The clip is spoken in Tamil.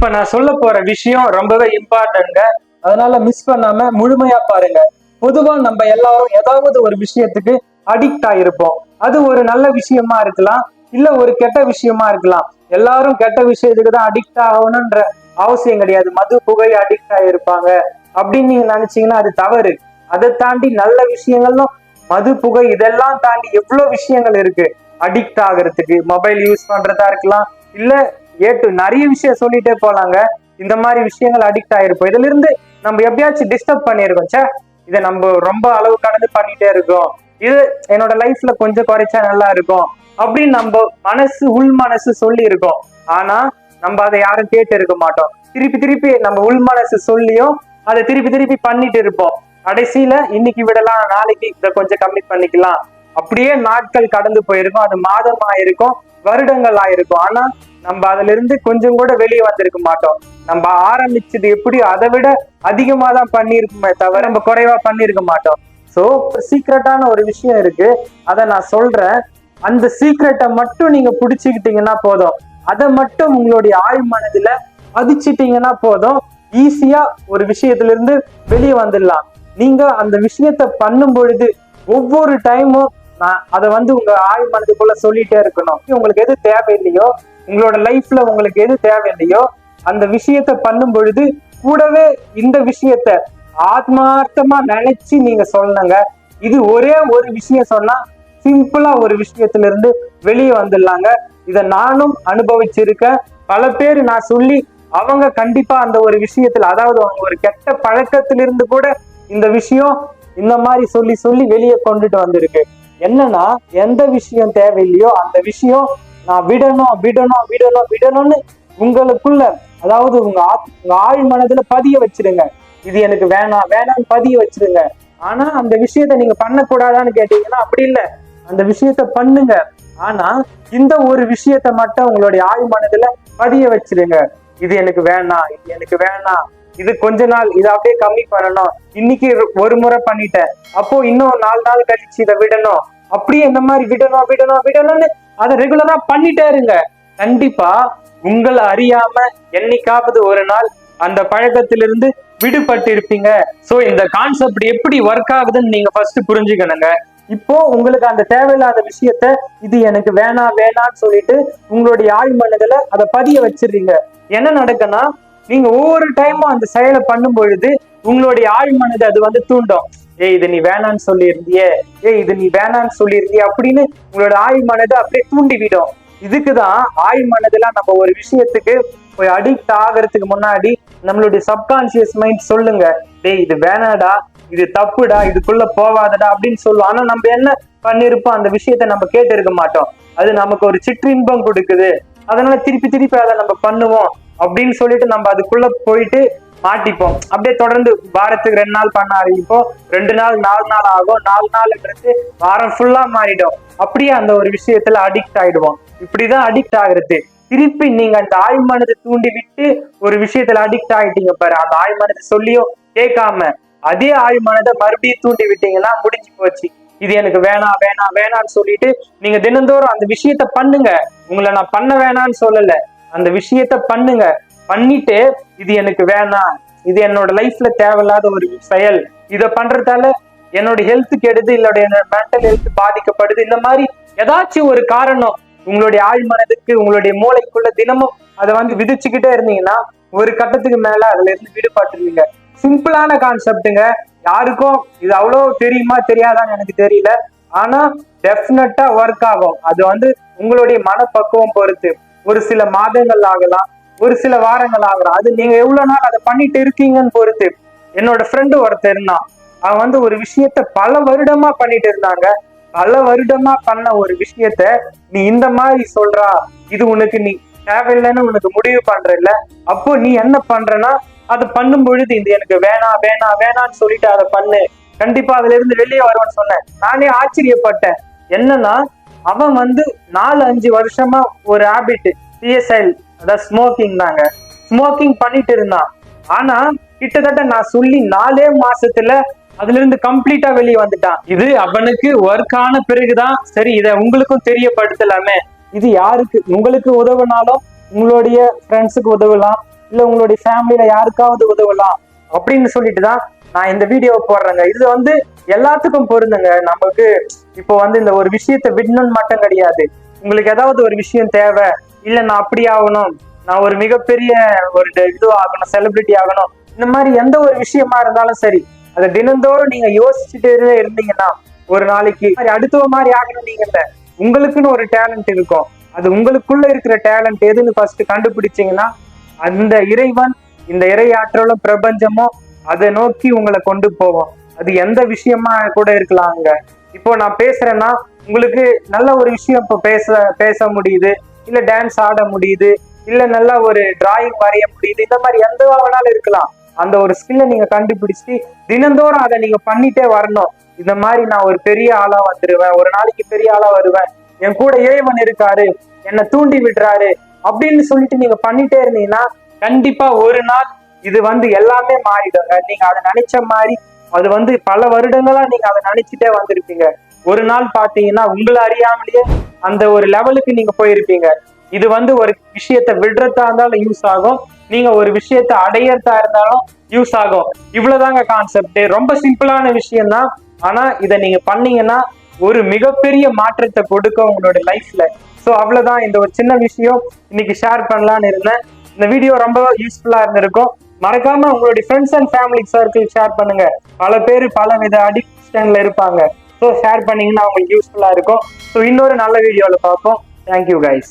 இப்ப நான் சொல்ல போற விஷயம் ரொம்பவே இம்பார்ட்டன்ட் அதனால மிஸ் பண்ணாம முழுமையா பாருங்க. பொதுவா நம்ம எல்லாரும் ஏதாவது ஒரு விஷயத்துக்கு அடிக்ட் ஆயிருப்போம். அது ஒரு நல்ல விஷயமா இருக்கலாம். இல்ல ஒரு கெட்ட விஷயமா இருக்கலாம். எல்லாரும் கெட்ட விஷயத்துக்கு தான் அடிக்ட் ஆகணும்ன்ற அவசியம் கிடையாது. மது புகை அடிக்ட் ஆயிருப்பாங்க. அப்படின்னு நீங்க நினைச்சீங்கன்னா அது தவறு. அதை தாண்டி நல்ல விஷயங்களும் மது புகை இதெல்லாம் தாண்டி எவ்வளவு விஷயங்கள் இருக்கு. அடிக்ட் ஆகிறதுக்கு மொபைல் யூஸ் பண்றதா இருக்கலாம். இல்ல ஏட்டு நிறைய விஷயம் சொல்லிட்டே போலாங்க. இந்த மாதிரி விஷயங்கள் அடிக்ட் ஆயிருப்போம். இதுல இருந்து நம்ம எப்படியாச்சும் டிஸ்டர்ப் பண்ணியிருக்கோம் சே இதை நம்ம ரொம்ப அளவு கடந்து பண்ணிட்டே இருக்கோம். இது என்னோட லைஃப்ல கொஞ்சம் குறைச்சா நல்லா இருக்கும். அப்படின்னு நம்ம மனசு உள் மனசு சொல்லி இருக்கோம் ஆனா நம்ம அதை யாரும் கேட்டு இருக்க மாட்டோம். திருப்பி திருப்பி நம்ம உள் மனசு சொல்லியும் அதை திருப்பி திருப்பி பண்ணிட்டு இருப்போம். கடைசியில இன்னைக்கு விடலாம் நாளைக்கு இதை கொஞ்சம் கம்மி பண்ணிக்கலாம். அப்படியே நாட்கள் கடந்து போயிருக்கும். அது மாதம் ஆயிருக்கும் வருடங்கள் ஆயிருக்கும். ஆனா நம்ம அதுல இருந்து கொஞ்சம் கூட வெளியே வந்திருக்க மாட்டோம். நம்ம ஆரம்பிச்சது எப்படி அதை விட அதிகமா தான் பண்ணிருக்குமே தவிர நம்ம குறைவா பண்ணிருக்க மாட்டோம். சோ சீக்ரெட்டான ஒரு விஷயம் இருக்கு. அதை நான் சொல்றேன். அந்த சீக்ரெட்டை மட்டும் நீங்க பிடிச்சுக்கிட்டீங்கன்னா போதும். அதை மட்டும் உங்களுடைய ஆழ் மனதுல பதிச்சிட்டீங்கன்னா போதும். ஈஸியா ஒரு விஷயத்துல இருந்து வெளியே வந்துடலாம். நீங்க அந்த விஷயத்த பண்ணும் பொழுது ஒவ்வொரு டைமும் நான் அதை வந்து உங்க ஆழ் மனதுக்குள்ள சொல்லிட்டே இருக்கணும். உங்களுக்கு எது தேவையில்லையோ உங்களோட லைஃப்ல உங்களுக்கு எது தேவையில்லையோ அந்த விஷயத்த பண்ணும் பொழுது கூடவே இந்த விஷயத்த ஆத்மார்த்தமா நினைச்சு நீங்க சொல்லணுங்க. இது ஒரே ஒரு விஷயம் சொன்னா சிம்பிளா ஒரு விஷயத்துல இருந்து வெளியே வந்துடலாங்க. இத நானும் அனுபவிச்சிருக்கேன். பல பேர் நான் சொல்லி அவங்க கண்டிப்பா அந்த ஒரு விஷயத்துல அதாவது அவங்க ஒரு கெட்ட பழக்கத்திலிருந்து கூட இந்த விஷயம் இந்த மாதிரி சொல்லி சொல்லி வெளியே கொண்டுட்டு வந்திருக்கு. என்னன்னா எந்த விஷயம் தேவையில்லையோ அந்த விஷயம் நான் விடணும் விடணும் விடணும் விடணும்னு உங்களுக்குள்ள அதாவது உங்க ஆத் உங்க ஆழ் மனதுல பதிய வச்சிருங்க. இது எனக்கு வேணாம் வேணாம்னு பதிய வச்சிருங்க. ஆனா அந்த விஷயத்த நீங்க பண்ணக்கூடாதான்னு கேட்டீங்கன்னா அப்படி இல்லை. அந்த விஷயத்த பண்ணுங்க. ஆனா இந்த ஒரு விஷயத்த மட்டும் உங்களுடைய ஆழ் மனதுல பதிய வச்சிருங்க. இது எனக்கு வேணாம் இது எனக்கு வேணாம் இது கொஞ்ச நாள் இதை அப்படியே கம்மி பண்ணணும். இன்னைக்கு ஒரு முறை பண்ணிட்டேன். அப்போ இன்னும் நாலு நாள் கழிச்சு இதை விடணும். அப்படியே இந்த மாதிரி விடணும் விடணும் விடணும்னு அதை ரெகுலரா பண்ணிட்டே இருங்க. கண்டிப்பா உங்களை அறியாம என்னைக்காவது ஒரு நாள் அந்த பழக்கத்திலிருந்து விடுபட்டு இருப்பீங்க சோ இந்த கான்செப்ட் எப்படி ஒர்க் ஆகுதுன்னு நீங்க ஃபர்ஸ்ட் புரிஞ்சுக்கணுங்க. இப்போ உங்களுக்கு அந்த தேவையில்லாத விஷயத்த இது எனக்கு வேணாம் வேணான்னு சொல்லிட்டு உங்களுடைய ஆழ் மனதுல அதை பதிய வச்சிடுறீங்க. என்ன நடக்குன்னா நீங்க ஒவ்வொரு டைமும் அந்த செயலை பண்ணும் பொழுது உங்களுடைய ஆழ் மனது அது வந்து தூண்டும். ஏய் இது நீ வேணான்னு சொல்லியிருந்திய. ஏய் இது நீ வேணான்னு சொல்லியிருந்தியே அப்படின்னு உங்களோட ஆய் மனதை அப்படியே தூண்டி விடும் இதுக்குதான் ஆய் மனதெல்லாம் நம்ம ஒரு விஷயத்துக்கு போய் அடிக்ட் ஆகிறதுக்கு முன்னாடி நம்மளுடைய சப்கான்சியஸ் மைண்ட் சொல்லுங்க. டேய் இது வேணாடா இது தப்புடா இதுக்குள்ள போவாதடா அப்படின்னு சொல்லுவோம். ஆனா நம்ம என்ன பண்ணிருப்போம்? அந்த விஷயத்த நம்ம கேட்டு இருக்க மாட்டோம். அது நமக்கு ஒரு சிற்றின்பம் கொடுக்குது. அதனால திருப்பி திருப்பி அதை நம்ம பண்ணுவோம் அப்படின்னு சொல்லிட்டு நம்ம அதுக்குள்ள போயிட்டு மாட்டிப்போம். அப்படியே தொடர்ந்து வாரத்துக்கு ரெண்டு நாள் பண்ண ஆரம்பிப்போம். ரெண்டு நாள் நாலு நாள் ஆகும். நாலு நாள்ன்றது வாரம் ஃபுல்லா மாறிடும். அப்படியே அந்த ஒரு விஷயத்துல அடிக்ட் ஆயிடுவோம். இப்படிதான் அடிக்ட் ஆகுறது. திருப்பி நீங்க அந்த ஆழ்மனதை தூண்டி விட்டு ஒரு விஷயத்துல அடிக்ட் ஆயிட்டீங்க பாரு. அந்த ஆழ்மனதை சொல்லியும் கேட்காம அதே ஆழ்மனதை மறுபடியும் தூண்டி விட்டீங்கன்னா முடிஞ்சு போச்சு. இது எனக்கு வேணாம் வேணாம் வேணாம்னு சொல்லிட்டு நீங்க தினந்தோறும் அந்த விஷயத்த பண்ணுங்க. உங்களை நான் பண்ண வேணாம்னு சொல்லல. அந்த விஷயத்த பண்ணுங்க. பண்ணிட்டு இது எனக்கு வேணாம். இது என்னோட லைஃப்ல தேவையில்லாத ஒரு செயல். இதை பண்றதால என்னோட ஹெல்த் கெடுது இல்லோட என்னோட மென்டல் ஹெல்த் பாதிக்கப்படுது. இந்த மாதிரி ஏதாச்சும் ஒரு காரணம் உங்களுடைய ஆழ் மனதுக்கு உங்களுடைய மூளைக்குள்ள தினமும் அதை வந்து விதிச்சுக்கிட்டே இருந்தீங்கன்னா ஒரு கட்டத்துக்கு மேல அதுல இருந்து விடுபட்டுருவீங்க. சிம்பிளான கான்செப்ட்டுங்க யாருக்கும் இது அவ்வளோ தெரியுமா தெரியாதான்னு எனக்கு தெரியல. ஆனா டெஃபினட்டா ஒர்க் ஆகும். அது வந்து உங்களுடைய மனப்பக்குவம் பொறுத்து. ஒரு சில மாதங்கள் ஆகலாம். ஒரு சில வாரங்கள் ஆகலாம் அது நீங்க எவ்வளவு நாள் அதை பண்ணிட்டு இருக்கீங்கன்னு பொறுத்து. என்னோட ஃப்ரெண்டு ஒருத்தர் இருந்தான். அவன் வந்து ஒரு விஷயத்த பல வருடமா பண்ணிட்டு இருந்தாங்க. பல வருடமா பண்ண ஒரு விஷயத்த நீ இந்த மாதிரி சொல்றா. இது உனக்கு நீ தேவையில்லைன்னு உனக்கு முடிவு பண்ற இல்ல அப்போ நீ என்ன பண்றனா அதை பண்ணும் பொழுது இது எனக்கு வேணாம் வேணாம் வேணான்னு சொல்லிட்டு அதை பண்ணு. கண்டிப்பா அதுல இருந்து வெளியே வருவேன்னு சொன்னேன். நானே ஆச்சரியப்பட்டேன். என்னன்னா அவன் வந்து நாலு அஞ்சு வருஷமா ஒரு ஹேபிட் பிஎஸ்எல் அதாவது ஸ்மோக்கிங் தாங்க. ஸ்மோக்கிங் பண்ணிட்டு இருந்தான். ஆனா கிட்டத்தட்ட நான் சொல்லி நாலே மாசத்துல அதுல இருந்து கம்ப்ளீட்டா வெளியே வந்துட்டான். இது அவனுக்கு ஒர்க் ஆன பிறகுதான் சரி இதை உங்களுக்கும் தெரியப்படுத்தலாமே. இது யாருக்கு? உங்களுக்கு உதவுனாலும் உங்களுடைய ஃப்ரெண்ட்ஸுக்கு உதவலாம். இல்ல உங்களுடைய ஃபேமிலியில யாருக்காவது உதவலாம். அப்படின்னு சொல்லிட்டு தான் நான் இந்த வீடியோவை போடுறேங்க. இது வந்து எல்லாத்துக்கும் பொருந்துங்க. நமக்கு இப்போ வந்து இந்த ஒரு விஷயத்தை விடணும்னு மட்டும் கிடையாது. உங்களுக்கு ஏதாவது ஒரு விஷயம் தேவை இல்ல நான் அப்படி ஆகணும். நான் ஒரு மிகப்பெரிய ஒரு இது ஆகணும் செலிபிரிட்டி ஆகணும். இந்த மாதிரி எந்த ஒரு விஷயமா இருந்தாலும் சரி அதை தினந்தோறும் நீங்க யோசிச்சுட்டே இருந்தீங்கன்னா ஒரு நாளைக்கு அடுத்தவ மாதிரி ஆகணும் நீங்க இல்ல. உங்களுக்குன்னு ஒரு டேலண்ட் இருக்கும். அது உங்களுக்குள்ள இருக்கிற டேலண்ட் எதுன்னு ஃபர்ஸ்ட் கண்டுபிடிச்சீங்கன்னா அந்த இறைவன் இந்த இறையாற்றலும் பிரபஞ்சமும் அதை நோக்கி உங்களை கொண்டு போவோம் அது எந்த விஷயமா கூட இருக்கலாம் அங்க. இப்போ நான் பேசுறேன்னா உங்களுக்கு நல்ல ஒரு விஷயம் இப்போ பேச பேச முடியுது. இல்ல டான்ஸ் ஆட முடியுது இல்ல நல்லா ஒரு டிராயிங் வரைய முடியுது இந்த மாதிரி எந்த வேணாலும் இருக்கலாம். அந்த ஒரு ஸ்கில்லை நீங்க கண்டுபிடிச்சு தினந்தோறும் அதை நீங்க பண்ணிட்டே வரணும். இந்த மாதிரி நான் ஒரு பெரிய ஆளா வந்துருவேன் ஒரு நாளைக்கு பெரிய ஆளா வருவேன். என் கூட இறைவன் இருக்காரு என்னை தூண்டி விடுறாரு அப்படின்னு சொல்லிட்டு நீங்க பண்ணிட்டே இருந்தீங்கன்னா கண்டிப்பா ஒரு நாள் இது வந்து எல்லாமே மாறிடுங்க. நீங்க அதை நினைச்ச மாதிரி அது வந்து பல வருடங்களா நீங்க அதை நினைச்சிட்டே வந்திருப்பீங்க. ஒரு நாள் பாத்தீங்கன்னா உங்களை அறியாமலேயே அந்த ஒரு லெவலுக்கு நீங்க போயிருப்பீங்க. இது வந்து ஒரு விஷயத்த விடுறதா இருந்தாலும் யூஸ் ஆகும். நீங்க ஒரு விஷயத்த அடையறதா இருந்தாலும் யூஸ் ஆகும். இவ்வளவுதாங்க கான்செப்ட் ரொம்ப சிம்பிளான விஷயம் தான் ஆனா இதை நீங்க பண்ணீங்கன்னா ஒரு மிகப்பெரிய மாற்றத்தை கொடுக்கும் உங்களோட லைஃப்ல ஸோ அவ்வளவுதான். இந்த ஒரு சின்ன விஷயம். இன்னைக்கு ஷேர் பண்ணலான்னு இருந்தேன். இந்த வீடியோ ரொம்ப யூஸ்ஃபுல்லா இருந்திருக்கும். மறக்காம உங்களுடைய friends and family circle share பண்ணுங்க. பல பேர் பல வித அடிக்ஷன்ல இருப்பாங்க. ஸோ ஷேர் பண்ணீங்கன்னா அவங்களுக்கு யூஸ்ஃபுல்லா இருக்கும். ஸோ இன்னொரு நல்ல வீடியோவில் பார்ப்போம். Thank you guys